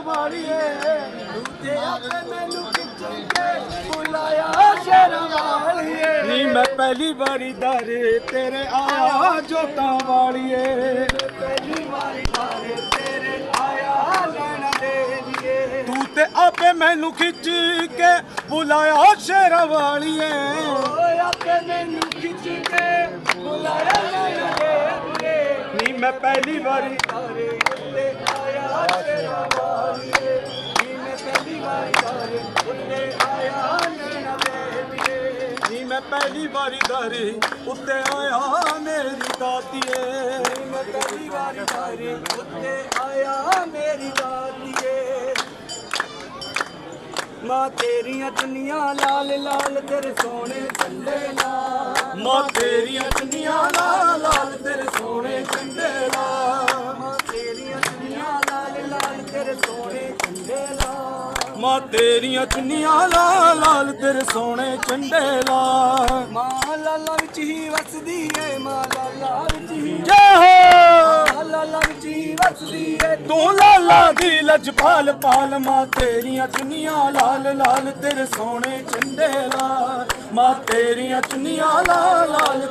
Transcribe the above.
ਵਾਲੀਏ ਤੂੰ ਤੇ ਆਪੇ ਮੈਨੂੰ ਖਿੱਚ ਕੇ ਬੁਲਾਇਆ ਸ਼ੇਰਾਂ ਵਾਲੀਏ। ਨੀ ਮੈਂ ਪਹਿਲੀ ਵਾਰੀ ਦਾਰੇ ਤੇਰੇ ਆਇਆ ਜੋਤਾਂ ਵਾਲੀਏ। ਪਹਿਲੀ ਵਾਰੀ ਦਾਰੇ ਤੇਰੇ ਆਇਆ ਲੈਣਾ ਦੇ ਲੀਏ ਤੂੰ ਤੇ ਆਪੇ ਮੈਨੂੰ ਖਿੱਚ ਕੇ ਬੁਲਾਇਆ ਸ਼ੇਰਾਂ ਵਾਲੀਏ। ਓਏ ਆਪੇ ਮੈਨੂੰ ਖਿੱਚ ਕੇ ਬੁਲਾਇਆ ਲੈਣਾ ਦੇ ਲੀਏ ਨੀ ਮੈਂ ਪਹਿਲੀ ਵਾਰੀ ਦਾਰੇ ਮੈਂ ਪਹਿਲੀ ਵਾਰੀ ਦਾਰੇ ਉੱਤੇ ਆਇਆ ਮੇਰੀ ਦਾਤੀਏ। ਮੈਂ ਪਹਿਲੀ ਵਾਰੀ ਦਾਰੇ ਉੱਤੇ ਆਇਆ ਮੇਰੀ ਦਾਤੀਏ। ਮਾਂ ਤੇਰੀਆਂ ਚੁੰਨੀਆਂ ਲਾਲ ਲਾਲ, ਤੇਰੇ ਸੋਹਣੇ ਚੰਡੇ ਲਾਲ ਮਾਂ ਤੇਰੀਆਂ ਚੁੰਨੀਆਂ ਲਾਲ ਮਾਂ ਤੇਰੀਆਂ ਚੁੰਨੀਆਂ ਲਾਲ ਲਾਲ ਤੇਰੇ ਸੋਹਣੇ ਚੰਡੇ ਲਾਲ। ਮਾਂ ਲਾਲਾ ਵਿੱਚ ਹੀ ਵਸਦੀ ਏ ਮਾਂ ਲਾਲਾ ਵਿੱਚ ਹੀ। ਜੈ ਹੋ। ਲਾਲਾ ਵਿੱਚ ਹੀ ਵਸਦੀ ਏ। ਤੂੰ ਲਾਲਾ ਦੀ ਲਜਪਾਲ ਪਾਲ ਮਾਂ ਤੇਰੀਆਂ ਚੁੰਨੀਆਂ ਲਾਲ ਲਾਲ ਤੇਰੇ ਸੋਹਣੇ ਚੰਡੇ ਲਾਲ। ਮਾਂ ਤੇਰੀਆਂ ਚੁੰਨੀਆਂ ਲਾਲ ਲਾਲ